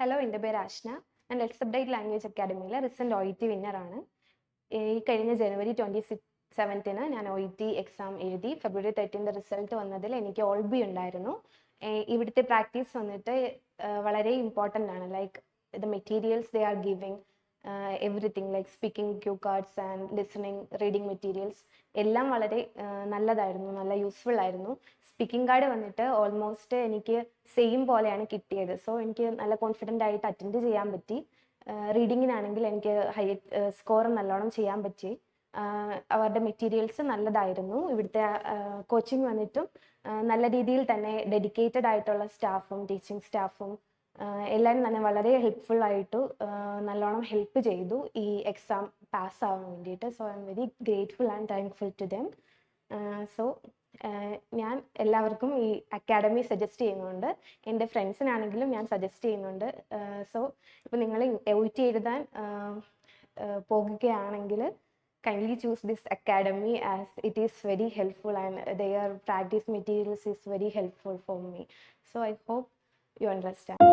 Hello എന്റെ പേര് ആഷ്ന. ഞാൻ അപ്ഡേറ്റ് ലാംഗ്വേജ് അക്കാഡമിയിലെ റിസന്റ് ഒ ഇ ടി വിന്നറാണ് ഈ കഴിഞ്ഞ ജനുവരി ട്വന്റി സിക്സ് സെവൻത്തിന് ഞാൻ ഒ ഇ ടി എക്സാം എഴുതി ഫെബ്രുവരി തേർട്ടീന്റെ റിസൾട്ട് വന്നതിൽ എനിക്ക് ഓൾ ബി ഉണ്ടായിരുന്നു. ഇവിടുത്തെ പ്രാക്ടീസ് വന്നിട്ട് വളരെ ഇമ്പോർട്ടന്റ് ആണ്. Like the materials they are giving everything like speaking cue cards and listening reading materials എല്ലാം വളരെ നല്ലതായിരുന്നു നല്ല യൂസ്ഫുൾ ആയിരുന്നു. സ്പീക്കിംഗ് കാർഡ് വന്നിട്ട് ഓൾമോസ്റ്റ് എനിക്ക് സെയിം പോലെയാണ് കിട്ടിയത്. സോ എനിക്ക് നല്ല കോൺഫിഡന്റ് ആയിട്ട് അറ്റൻഡ് ചെയ്യാൻ പറ്റി. റീഡിങ്ങിനാണെങ്കിൽ എനിക്ക് ഹൈ സ്കോർ നല്ലോണം ചെയ്യാൻ പറ്റി. അവരുടെ മെറ്റീരിയൽസ് നല്ലതായിരുന്നു. ഇവിടുത്തെ കോച്ചിങ് വന്നിട്ടും നല്ല രീതിയിൽ തന്നെ ഡെഡിക്കേറ്റഡ് ആയിട്ടുള്ള സ്റ്റാഫും ടീച്ചിങ് സ്റ്റാഫും എല്ലാവരും തന്നെ വളരെ ഹെൽപ്ഫുൾ ആയിട്ട് നല്ലോണം ഹെൽപ്പ് ചെയ്തു. ഈ എക്സാം പാസ്സാവാൻ വേണ്ടിയിട്ട്. So I am very grateful and thankful to them so ഞാൻ എല്ലാവർക്കും ഈ അക്കാഡമി സജസ്റ്റ് ചെയ്യുന്നുണ്ട്. എന്റെ ഫ്രണ്ട്സിനാണെങ്കിലും ഞാൻ സജസ്റ്റ് ചെയ്യുന്നുണ്ട്. സോ ഇപ്പോൾ നിങ്ങൾ ഒ ടി എഴുതാൻ പോകുകയാണെങ്കിൽ kindly choose this academy as it is very helpful and their practice materials is very helpful for me. So i hope you understand.